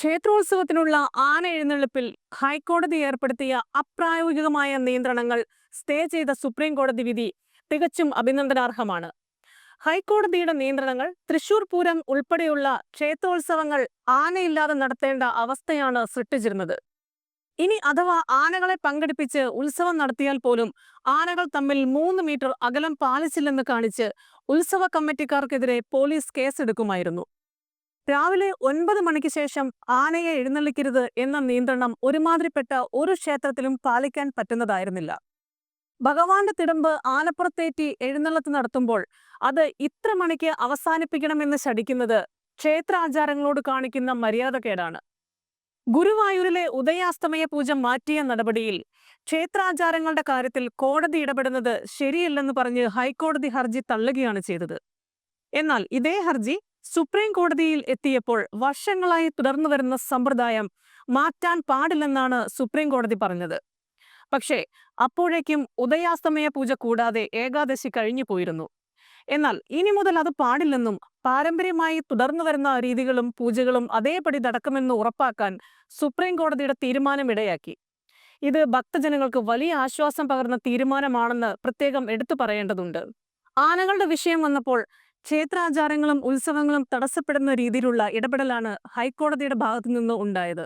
ക്ഷേത്രോത്സവത്തിനുള്ള ആന എഴുന്നള്ളിപ്പിൽ ഹൈക്കോടതി ഏർപ്പെടുത്തിയ അപ്രായോഗികമായ നിയന്ത്രണങ്ങൾ സ്റ്റേ ചെയ്ത സുപ്രീം കോടതി വിധി തികച്ചും അഭിനന്ദനാർഹമാണ്. ഹൈക്കോടതിയുടെ നിയന്ത്രണങ്ങൾ തൃശൂർ പൂരം ഉൾപ്പെടെയുള്ള ക്ഷേത്രോത്സവങ്ങൾ ആനയില്ലാതെ നടത്തേണ്ട അവസ്ഥയാണ് സൃഷ്ടിച്ചിരുന്നത്. ഇനി അഥവാ ആനകളെ പങ്കെടുപ്പിച്ച് ഉത്സവം നടത്തിയാൽ പോലും ആനകൾ തമ്മിൽ മൂന്ന് മീറ്റർ അകലം പാലിച്ചില്ലെന്ന് കാണിച്ച് ഉത്സവ കമ്മിറ്റിക്കാർക്കെതിരെ പോലീസ് കേസെടുക്കുമായിരുന്നു. രാവിലെ ഒൻപത് മണിക്ക് ശേഷം ആനയെ എഴുന്നള്ളിക്കരുത് എന്ന നിയന്ത്രണം ഒരുമാതിരിപ്പെട്ട ഒരു ക്ഷേത്രത്തിലും പാലിക്കാൻ പറ്റുന്നതായിരുന്നില്ല. ഭഗവാന്റെ തിടമ്പ് ആനപ്പുറത്തേറ്റി എഴുന്നള്ളത്ത് നടത്തുമ്പോൾ അത് ഇത്ര മണിക്ക് അവസാനിപ്പിക്കണമെന്ന് ശടിക്കുന്നത് ക്ഷേത്രാചാരങ്ങളോട് കാണിക്കുന്ന മര്യാദക്കേടാണ്. ഗുരുവായൂരിലെ ഉദയാസ്തമയ പൂജ മാറ്റിയ നടപടിയിൽ ക്ഷേത്രാചാരങ്ങളുടെ കാര്യത്തിൽ കോടതി ഇടപെടുന്നത് ശരിയല്ലെന്ന് പറഞ്ഞ് ഹൈക്കോടതി ഹർജി തള്ളുകയാണ് ചെയ്തത്. എന്നാൽ ഇതേ ഹർജി സുപ്രീം കോടതിയിൽ എത്തിയപ്പോൾ വർഷങ്ങളായി തുടർന്നു വരുന്ന സമ്പ്രദായം മാറ്റാൻ പാടില്ലെന്നാണ് സുപ്രീം കോടതി പറഞ്ഞത്. പക്ഷേ അപ്പോഴേക്കും ഉദയാസ്തമയ പൂജ കൂടാതെ ഏകാദശി കഴിഞ്ഞു പോയിരുന്നു. എന്നാൽ ഇനി മുതൽ അത് പാടില്ലെന്നും പാരമ്പര്യമായി തുടർന്നു വരുന്ന രീതികളും പൂജകളും അതേപടി നടക്കുമെന്ന് ഉറപ്പാക്കാൻ സുപ്രീം കോടതിയുടെ തീരുമാനം ഇടയാക്കി. ഇത് ഭക്തജനങ്ങൾക്ക് വലിയ ആശ്വാസം പകർന്ന തീരുമാനമാണെന്ന് പ്രത്യേകം എടുത്തു പറയേണ്ടതുണ്ട്. ആനകളുടെ വിഷയം വന്നപ്പോൾ ക്ഷേത്രാചാരങ്ങളും ഉത്സവങ്ങളും തടസ്സപ്പെടുന്ന രീതിയിലുള്ള ഇടപെടലാണ് ഹൈക്കോടതിയുടെ ഭാഗത്തു നിന്ന് ഉണ്ടായത്.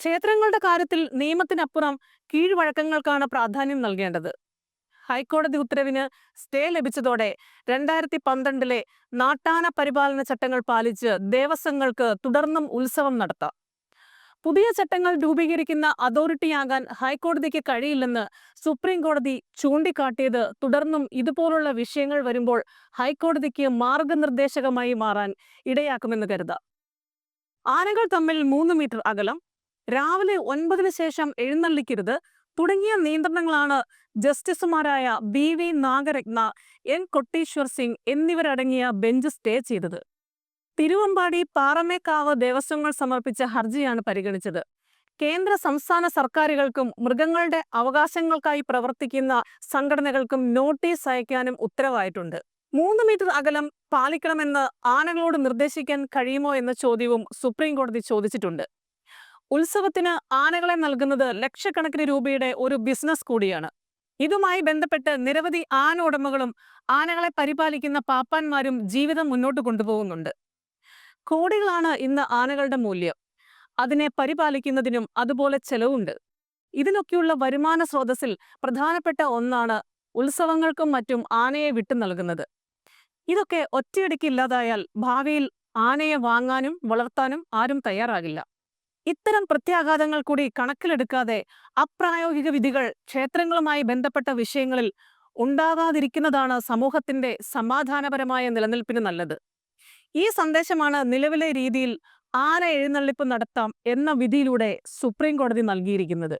ക്ഷേത്രങ്ങളുടെ കാര്യത്തിൽ നിയമത്തിനപ്പുറം കീഴ്വഴക്കങ്ങൾക്കാണ് പ്രാധാന്യം നൽകേണ്ടത്. ഹൈക്കോടതി ഉത്തരവിന് സ്റ്റേ ലഭിച്ചതോടെ രണ്ടായിരത്തി പന്ത്രണ്ടിലെ നാട്ടാന പരിപാലന ചട്ടങ്ങൾ പാലിച്ച് ദേവസ്വങ്ങൾക്ക് തുടർന്നും ഉത്സവം നടത്താം. പുതിയ ചട്ടങ്ങൾ രൂപീകരിക്കുന്ന അതോറിറ്റിയാകാൻ ഹൈക്കോടതിക്ക് കഴിയില്ലെന്ന് സുപ്രീം കോടതി ചൂണ്ടിക്കാട്ടിയത് തുടർന്നും ഇതുപോലുള്ള വിഷയങ്ങൾ വരുമ്പോൾ ഹൈക്കോടതിക്ക് മാർഗനിർദ്ദേശകമായി മാറാൻ ഇടയാക്കുമെന്ന് കരുതാം. ആനകൾ തമ്മിൽ മൂന്ന് മീറ്റർ അകലം രാവിലെ ഒൻപതിന് ശേഷം എഴുന്നള്ളിക്കരുത് തുടങ്ങിയ നിയന്ത്രണങ്ങളാണ് ജസ്റ്റിസുമാരായ B V Nagarathna N Kotiswar Singh എന്നിവരടങ്ങിയ ബെഞ്ച് സ്റ്റേ ചെയ്തത്. തിരുവമ്പാടി പാറമേക്കാവ് ദേവസ്വങ്ങൾ സമർപ്പിച്ച ഹർജിയാണ് പരിഗണിച്ചത്. കേന്ദ്ര സംസ്ഥാന സർക്കാരുകൾക്കും മൃഗങ്ങളുടെ അവകാശങ്ങൾക്കായി പ്രവർത്തിക്കുന്ന സംഘടനകൾക്കും നോട്ടീസ് അയക്കാനും ഉത്തരവായിട്ടുണ്ട്. മൂന്ന് മീറ്റർ അകലം പാലിക്കണമെന്ന് ആനകളോട് നിർദ്ദേശിക്കാൻ കഴിയുമോ എന്ന ചോദ്യവും സുപ്രീം കോടതി ചോദിച്ചിട്ടുണ്ട്. ഉത്സവത്തിന് ആനകളെ നൽകുന്നത് ലക്ഷക്കണക്കിന് രൂപയുടെ ഒരു ബിസിനസ് കൂടിയാണ്. ഇതുമായി ബന്ധപ്പെട്ട് നിരവധി ആന ഉടമകളും ആനകളെ പരിപാലിക്കുന്ന പാപ്പാന്മാരും ജീവിതം മുന്നോട്ട് കൊണ്ടുപോകുന്നുണ്ട്. കോടികളാണ് ഇന്ന് ആനകളുടെ മൂല്യം. അതിനെ പരിപാലിക്കുന്നതിനും അതുപോലെ ചെലവുണ്ട്. ഇതിനൊക്കെയുള്ള വരുമാന സ്രോതസ്സിൽ പ്രധാനപ്പെട്ട ഒന്നാണ് ഉത്സവങ്ങൾക്കും മറ്റും ആനയെ വിട്ടു നൽകുന്നത്. ഇതൊക്കെ ഒറ്റയടിക്ക് ഇല്ലാതായാൽ ഭാവിയിൽ ആനയെ വാങ്ങാനും വളർത്താനും ആരും തയ്യാറാകില്ല. ഇത്തരം പ്രത്യാഘാതങ്ങൾ കൂടി കണക്കിലെടുക്കാതെ അപ്രായോഗിക വിധികൾ ക്ഷേത്രങ്ങളുമായി ബന്ധപ്പെട്ട വിഷയങ്ങളിൽ ഉണ്ടാകാതിരിക്കുന്നതാണ് സമൂഹത്തിന്റെ സമാധാനപരമായ നിലനിൽപ്പിന് നല്ലത്. ഈ സന്ദേശമാണ് നിലവിലെ രീതിയിൽ ആന എഴുന്നള്ളിപ്പ് നടത്താം എന്ന വിധിയിലൂടെ സുപ്രീം കോടതി നൽകിയിരിക്കുന്നത്.